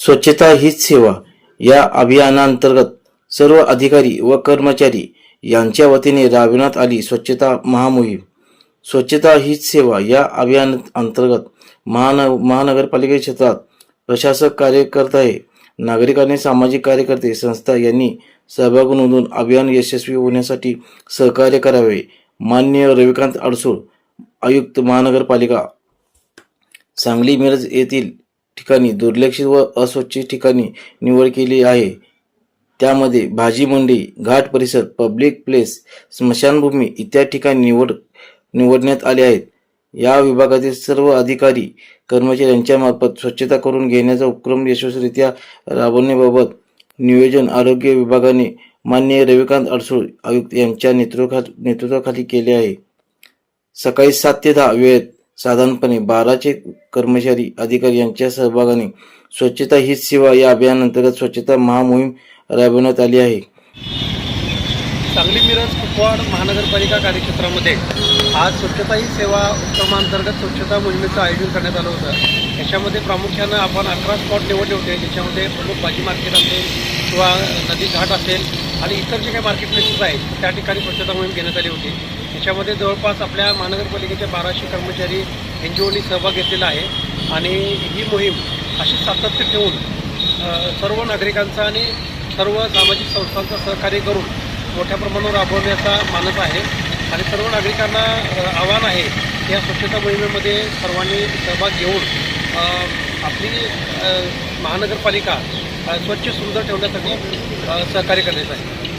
स्वच्छता हीच सेवा या अभियानांतर्गत सर्व अधिकारी व कर्मचारी यांच्या वतीने राबविण्यात आली स्वच्छता महामोहीम. स्वच्छता हीच सेवा या अभियान अंतर्गत महान महानगरपालिका क्षेत्रात प्रशासक कार्य करत आहे नागरिकांनी सामाजिक कार्यकर्ते संस्था यांनी सहभाग नोंदवून अभियान यशस्वी होण्यासाठी सहकार्य करावे मान्य रविकांत अडसूळ आयुक्त महानगरपालिका सांगली मिरज येथील ठिकाणी दुर्लक्षित व अस्वच्छ ठिकाणी निवड केली आहे. त्यामध्ये भाजी मंडी घाट परिसर पब्लिक प्लेस स्मशानभूमी इत्यादी ठिकाणी निवड निवडण्यात आले आहेत. या विभागातील सर्व अधिकारी कर्मचारी यांच्यामार्फत स्वच्छता करून घेण्याचा उपक्रम यशस्वीरित्या राबवण्याबाबत नियोजन आरोग्य विभागाने मान्य रविकांत अडसूळ आयुक्त यांच्या नेतृत्वा नेतृत्वाखाली केले आहे. सकाळी सात ते दहा वेळेत साधारणपणे बाराचे कर्मचारी अधिकारी यांच्या सहभागाने स्वच्छता हीच सेवा या अभियानांतर्गत स्वच्छता महामोहीम राबवण्यात आली आहे. सांगली मिरज कुपवाड महानगरपालिका कार्यक्षेत्रामध्ये आज स्वच्छता ही सेवा उपक्रमांतर्गत स्वच्छता मोहिमेचं आयोजन करण्यात आलं होतं. याच्यामध्ये प्रामुख्यानं आपण अकरा स्पॉट निवडले होते. ज्याच्यामध्ये प्रमुख भाजी मार्केट असेल किंवा नदी घाट असेल आणि इतर जे काही मार्केटप्लेसेस आहेत त्या ठिकाणी स्वच्छता मोहीम घेण्यात आली होती. याच्यामध्ये जवळपास आपल्या महानगरपालिकेच्या बाराशे कर्मचारी एन जी ओनी सहभाग घेतलेला आहे. आणि ही मोहीम अशी सातत्य ठेवून सर्व नागरिकांचा आणि सर्व सामाजिक संस्थांचं सहकार्य करून मोठ्या प्रमाणावर राबवण्याचा मानस आहे. आणि सर्व नागरिकांना आव्हान आहे की या स्वच्छता मोहिमेमध्ये सर्वांनी सहभाग घेऊन आपली महानगरपालिका स्वच्छ सुंदर ठेवण्यासाठी सहकार्य करायचं आहे